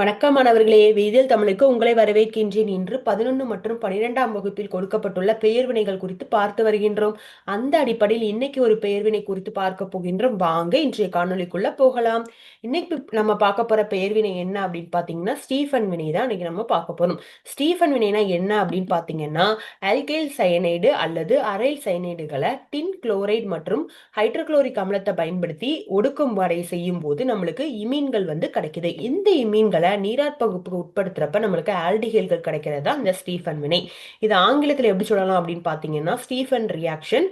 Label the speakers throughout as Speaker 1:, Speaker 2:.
Speaker 1: வணக்கம் மாணவர்களே வேதியியல் தமிழுக்கு உங்களை வரவேற்கின்றேன். இன்று பதினொன்று மற்றும் பனிரெண்டாம் வகுப்பில் கொடுக்கப்பட்டுள்ள பெயர்வினைகள் குறித்து பார்த்து வருகின்றோம். அந்த அடிப்படையில் இன்னைக்கு ஒரு பெயர்வினை குறித்து பார்க்க போகின்றோம். வாங்க இன்றைய காணொலிக்குள்ள போகலாம். இன்னைக்கு நம்ம பார்க்க போற பெயர்வினை என்ன அப்படின்னு பாத்தீங்கன்னா ஸ்டீஃபன் வினை தான் இன்னைக்கு நம்ம பார்க்க போறோம். ஸ்டீஃபன் வினைனா என்ன அப்படின்னு பாத்தீங்கன்னா அல்கைல் சயனைடு அல்லது அரைல் சயனைடுகளை டின் குளோரைடு மற்றும் ஹைட்ரோகுளோரிக் அமிலத்தை பயன்படுத்தி ஒடுக்கும் வரை செய்யும் போது நம்மளுக்கு இமீன்கள் வந்து கிடைக்குது. இந்த இமீன்களை நீராற்பகுப்புக்கு உட்படுத்துறப்ப நம்மளுக்கு ஆல்டிஹேல்கள் கிடைக்கிறது தான் இந்த ஸ்டீஃபன் வினை. இது ஆங்கிலத்தில் எப்படி சொல்லலாம் அப்படின்னு பார்த்தீங்கன்னா Stephen reaction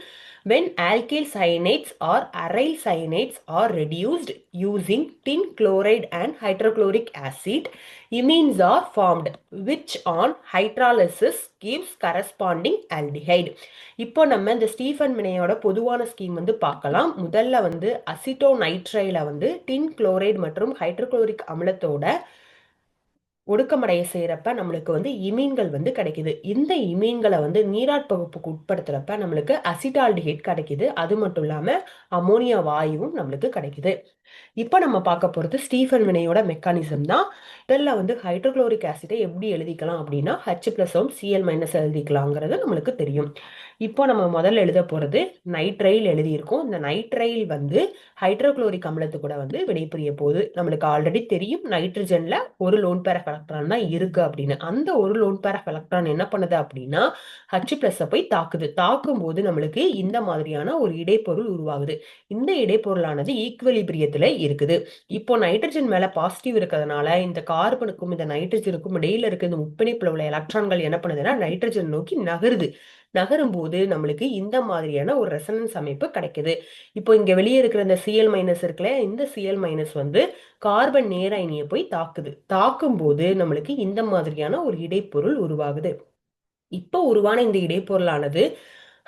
Speaker 1: when alkyl cyanates or aryl cyanates are reduced using tin chloride and hydrochloric acid. Imines are formed which on hydrolysis gives corresponding aldehyde. இப்போ நம்ம இந்த ஸ்டீஃபன் வினையோட பொதுவான ஸ்கீம் வந்து பார்க்கலாம். முதல்ல வந்து அசிட்டோநைட்ரைல வந்து டின் குளோரைடு மற்றும் ஹைட்ரோக்ளோரிக் அமிலத்தோட ஒடுக்கமடைய செய்கிறப்ப நம்மளுக்கு வந்து இமீன்கள் வந்து கிடைக்குது. இந்த இமீன்களை வந்து நீராட்பகுப்புக்கு உட்படுத்துறப்ப நம்மளுக்கு அசிட்டால்டிஹைட் கிடைக்குது. அது மட்டும் இல்லாமல் அமோனியா வாயுவும் நம்மளுக்கு கிடைக்குது. இப்போ நம்ம பார்க்க போகிறது ஸ்டீஃபன் வினையோட மெக்கானிசம் தான். இதில் வந்து ஹைட்ரோக்ளோரிக் ஆசிடை எப்படி எழுதிக்கலாம் அப்படின்னா ஹச் ப்ளஸும் சிஎல் மைனஸ் எழுதிக்கலாங்கிறது நம்மளுக்கு தெரியும். இப்போ நம்ம முதல்ல எழுத போகிறது நைட்ரைல் எழுதியிருக்கோம். இந்த நைட்ரைல் வந்து ஹைட்ரோக்ளோரிக் அமிலத்து கூட வந்து வினைபுரிய போகுது. நம்மளுக்கு ஆல்ரெடி தெரியும். நைட்ரஜனில் ஒரு லோன் பேரஃப் எலக்ட்ரான் தான் இருக்குது அப்படின்னு. அந்த ஒரு லோன் பேரஃப் எலக்ட்ரான் என்ன பண்ணுது அப்படின்னா ஹச் ப்ளஸ்ஸை போய் தாக்குது. தாக்கும் போது நம்மளுக்கு இந்த மாதிரியான ஒரு இடைப்பொருள் உருவாகுது. இந்த இடைப்பொருளானது ஈக்குவலிபிரியத்தில் இருக்குது. இப்போ நைட்ரஜன் மேல பாசிட்டிவ் இருக்கிறதுனால இந்த கார்பனுக்கும் இந்த நைட்ரஜனுக்கும் இடையில இருக்க இந்த முப்பிணைப்புல உள்ள எலக்ட்ரான்கள் என்ன பண்ணுதுன்னா நைட்ரஜன் நோக்கி நகருது. நகரும் போது நம்மளுக்கு இந்த மாதிரியான ஒரு ரெசனன்ஸ் அமைப்பு கிடைக்குது. இப்போ இங்க வெளியே இருக்கிற இந்த சிஎல் மைனஸ் இருக்குல்ல இந்த சிஎல் மைனஸ் வந்து கார்பன் நேர அயனியை போய் தாக்குது. தாக்கும் போது நம்மளுக்கு இந்த மாதிரியான ஒரு இடைப்பொருள் உருவாகுது. இப்போ உருவான இந்த இடைப்பொருளானது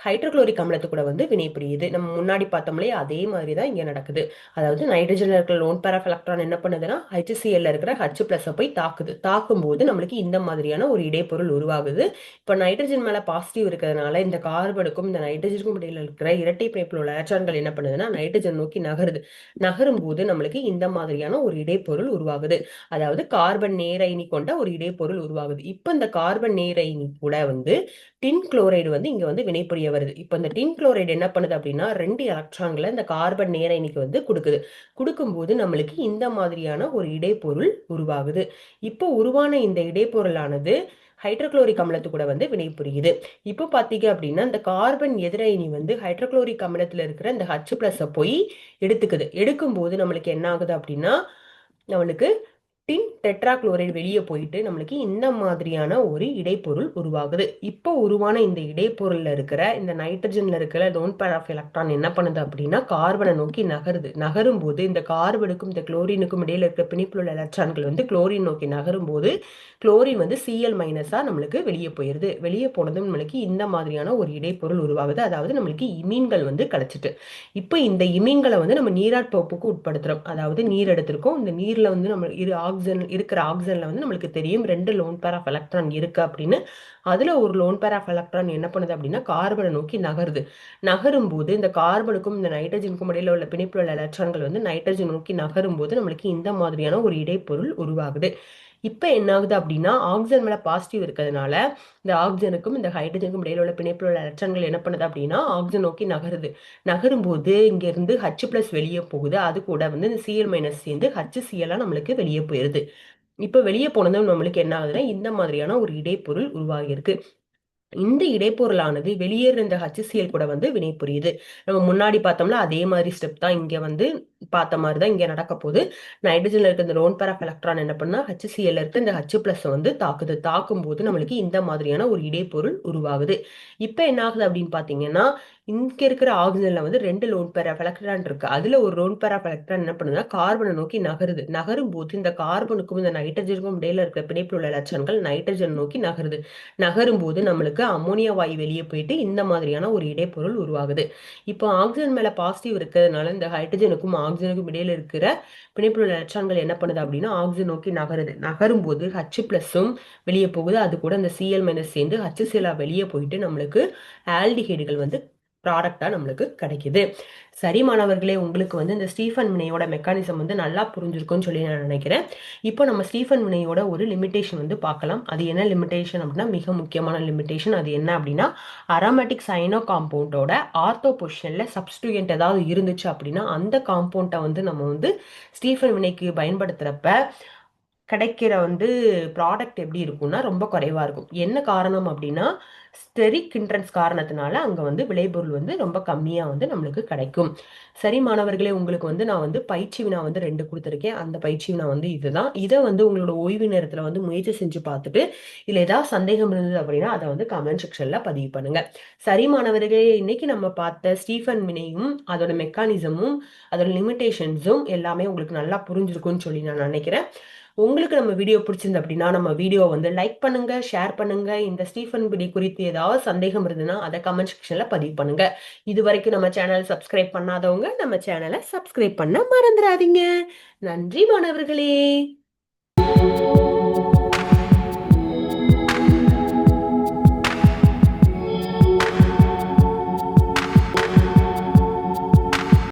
Speaker 1: ஹைட்ரோக்ளோரிக் அமிலத்து கூட வந்து வினைபுரியுது. நம்ம முன்னாடி பார்த்தோம்லே அதே மாதிரி தான் இங்கே நடக்குது. அதாவது நைட்ரஜனில் இருக்கிற லோன் பேராஃப் எலக்ட்ரான் என்ன பண்ணுதுன்னா ஹெச்சிசிஎல்ல இருக்கிற ஹச் பிளஸை போய் தாக்குது. தாக்கும்போது நம்மளுக்கு இந்த மாதிரியான ஒரு இடைப்பொருள் உருவாகுது. இப்போ நைட்ரஜன் மேலே பாசிட்டிவ் இருக்கிறதுனால இந்த கார்பனுக்கும் இந்த நைட்ரஜனுக்கும் இடையில இருக்கிற இரட்டை பிணைப்பில் உள்ள எலக்ட்ரான்கள் என்ன பண்ணுதுன்னா நைட்ரஜன் நோக்கி நகருது. நகரும் போது நம்மளுக்கு இந்த மாதிரியான ஒரு இடைப்பொருள் உருவாகுது. அதாவது கார்பன் நேரைனி கொண்ட ஒரு இடைப்பொருள் உருவாகுது. இப்போ இந்த கார்பன் நேரைனி கூட வந்து டின் குளோரைடு வந்து இங்கே வந்து வினைபுரிய வருது. இப்போ இந்த டின் குளோரைடு என்ன பண்ணுது அப்படின்னா ரெண்டு எலக்ட்ரான்களை இந்த கார்பன் நேரணிக்கு வந்து கொடுக்குது. கொடுக்கும்போது நம்மளுக்கு இந்த மாதிரியான ஒரு இடைப்பொருள் உருவாகுது. இப்போ உருவான இந்த இடைப்பொருளானது ஹைட்ரோக்ளோரிக் அமிலத்து கூட வந்து வினைபுரியுது இப்போ பார்த்தீங்க அப்படின்னா இந்த கார்பன் எதிரணி வந்து ஹைட்ரோக்ளோரிக் அமிலத்தில் இருக்கிற இந்த ஹச் பிளஸை போய் எடுத்துக்குது. எடுக்கும்போது நம்மளுக்கு என்ன ஆகுது அப்படின்னா நம்மளுக்கு பின் டெட்ராக்ளோரைடு வெளியே போயிட்டு நம்மளுக்கு இந்த மாதிரியான ஒரு இடைப்பொருள் உருவாகுது. இப்போ உருவான இந்த இடைப்பொருள்ல இருக்கிற இந்த நைட்ரஜன்ல இருக்கிற லோன் பேர் ஆஃப் எலக்ட்ரான் என்ன பண்ணுது அப்படின்னா கார்பனை நோக்கி நகருது. நகரும் போது இந்த கார்பனுக்கும் இந்த குளோரினுக்கும் இடையில இருக்கிற பிணைப்பில் உள்ள எலக்ட்ரான்கள் வந்து குளோரின் நோக்கி நகரும் போது குளோரின் வந்து சிஎல் மைனஸா நம்மளுக்கு வெளியே போயிருது. வெளியே போனதும் நம்மளுக்கு இந்த மாதிரியான ஒரு இடைப்பொருள் உருவாகுது. அதாவது நம்மளுக்கு இமீன்கள் வந்து கிடச்சிட்டு இப்போ இந்த இமீன்களை வந்து நம்ம நீராட்போப்புக்கு உட்படுத்துறோம். அதாவது நீர் எடுத்திருக்கோம். இந்த நீர்ல வந்து நம்ம இரு ஆக்சன் இருக்கிற ஆக்சனில் வந்து நம்மளுக்கு தெரியும் ரெண்டு லோன் பேர் ஆஃப் எலக்ட்ரான் இருக்குது அப்படின்னு. அதில் ஒரு லோன் பேர் ஆஃப் எலக்ட்ரான் என்ன பண்ணுது அப்படின்னா கார்பனை நோக்கி நகருது. நகரும் போது இந்த கார்பனுக்கும் இந்த நைட்ரஜனுக்கும் இடையில உள்ள பிணைப்பில் உள்ள எலக்ட்ரான்கள் வந்து நைட்ரஜன் நோக்கி நகரும் போது நம்மளுக்கு இந்த மாதிரியான ஒரு இடைப்பொருள் உருவாகுது. இப்போ என்ன ஆகுது அப்படின்னா ஆக்சிஜன் மேலே பாசிட்டிவ் இருக்கிறதுனால இந்த ஆக்சிஜனுக்கும் இந்த ஹைட்ரஜனுக்கும் இடையில உள்ள பிணைப்பில் உள்ள எலக்ட்ரான்கள் என்ன பண்ணுது அப்படின்னா ஆக்சிஜன் நோக்கி நகருது. நகரும் போது இங்கேருந்து ஹச் ப்ளஸ் வெளியே போகுது. அது கூட வந்து இந்த சிஎல் மைனஸ் சேர்ந்து ஹச் சிஎல்லாம் நம்மளுக்கு வெளியே போயிடுது இப்போ வெளியே போனதும் நம்மளுக்கு என்ன ஆகுதுன்னா இந்த மாதிரியான ஒரு இடைப்பொருள் உருவாகியிருக்கு. இந்த இடைப்பொருளானது வெளியேற இந்த ஹச்சிசிஎல் கூட வந்து வினை புரியுது நம்ம முன்னாடி பார்த்தோம்னா அதே மாதிரி ஸ்டெப் தான் இங்க வந்து பார்த்த மாதிரி தான் இங்க நடக்க போகுது. நைட்ரஜன்ல இருக்க இந்த லோன் பேர் ஆஃப் எலக்ட்ரான் என்ன பண்ணா ஹச்சிசிஎல் இருக்க இந்த ஹச் பிளஸ் வந்து தாக்குது. தாக்கும் போது நம்மளுக்கு இந்த மாதிரியான ஒரு இடைப்பொருள் உருவாகுது. இப்போ என்ன ஆகுது அப்படின்னு பாத்தீங்கன்னா இங்கே இருக்கிற ஆக்சிஜனில் வந்து ரெண்டு லோன் பேரா ஆஃப் எலக்ட்ரான் அதில் ஒரு லோன் பேரா ஆஃப் எலக்ட்ரான் என்ன பண்ணுதுன்னா கார்பனை நோக்கி நகருது. நகரும் போது இந்த கார்பனுக்கும் இந்த நைட்ரஜனுக்கும் இடையில இருக்கிற பிணைப்பில் உள்ள எலக்ட்ரான்கள் நைட்ரஜன் நோக்கி நகருது. நகரும் போது நம்மளுக்கு அமோனியா வாயு வெளியே போயிட்டு இந்த மாதிரியான ஒரு இடைப்பொருள் உருவாகுது. இப்போ ஆக்சிஜன் மேலே பாசிட்டிவ் இருக்கிறதுனால இந்த ஹைட்ரஜனுக்கும் ஆக்சிஜனுக்கும் இடையில இருக்கிற பிணைப்பில் உள்ள எலக்ட்ரான்கள் என்ன பண்ணுது அப்படின்னா ஆக்சிஜன் நோக்கி நகருது. நகரும் போது ஹச் பிளஸும் வெளியே போகுது. அது கூட இந்த சிஎல் மைனஸ் சேர்ந்து ஹச் சிலா வெளியே போயிட்டு நம்மளுக்கு ஆல்டிஹைடுகள் வந்து ப்ராடக்டாக நம்மளுக்கு கிடைக்குது. சரி மாணவர்களே உங்களுக்கு வந்து இந்த ஸ்டீஃபன் வினையோட மெக்கானிசம் வந்து நல்லா புரிஞ்சிருக்கும்னு சொல்லி நான் நினைக்கிறேன். இப்போ நம்ம ஸ்டீஃபன் வினையோட ஒரு லிமிடேஷன் வந்து பார்க்கலாம். அது என்ன லிமிடேஷன் அப்படின்னா மிக முக்கியமான லிமிடேஷன் அது என்ன அப்படின்னா அரோமேட்டிக் சைனோ காம்பவுண்டோட ஆர்த்தோ பொசிஷனில் சப்ஸ்டியூண்ட் ஏதாவது இருந்துச்சு அப்படின்னா அந்த காம்பவுண்டை வந்து நம்ம வந்து ஸ்டீஃபன் வினைக்கு பயன்படுத்துகிறப்ப கிடைக்கிற வந்து ப்ராடக்ட் எப்படி இருக்கும்னா ரொம்ப குறைவாக இருக்கும். என்ன காரணம் அப்படின்னா ஸ்டெரிக் ஹிண்ட்ரன்ஸ் காரணத்தினால அங்கே வந்து விளைபொருள் வந்து ரொம்ப கம்மியாக வந்து நம்மளுக்கு கிடைக்கும். சரி மாணவர்களே உங்களுக்கு வந்து நான் வந்து பயிற்சி வினா வந்து ரெண்டு கொடுத்துருக்கேன். அந்த பயிற்சி வினா வந்து இதுதான். இதை வந்து உங்களோட ஓய்வு நேரத்தில் வந்து முயற்சி செஞ்சு பார்த்துட்டு இதில் ஏதாவது சந்தேகம் இருந்தது அப்படின்னா அதை வந்து கமெண்ட் செக்ஷனில் பதிவு பண்ணுங்க. சரி மாணவர்களே இன்னைக்கு நம்ம பார்த்த ஸ்டீஃபன் வினையும் அதோட மெக்கானிசமும் அதோட லிமிடேஷன்ஸும் எல்லாமே உங்களுக்கு நல்லா புரிஞ்சிருக்கும்னு சொல்லி நான் நினைக்கிறேன். உங்களுக்கு நம்ம வீடியோ பிடிச்சிருந்து அப்படின்னா நம்ம வீடியோ வந்து லைக் பண்ணுங்க ஷேர் பண்ணுங்க. இந்த ஸ்டீஃபன் பிடி குறித்து ஏதாவது சந்தேகம் இருந்ததுன்னா அதை கமெண்ட் செக்ஷன்ல பதிவு பண்ணுங்க. இது வரைக்கும் நம்ம சேனல் சப்ஸ்கிரைப் பண்ணாதவங்க நம்ம சேனலை சப்ஸ்கிரைப் பண்ண மறந்துடாதீங்க. நன்றி மாணவர்களே.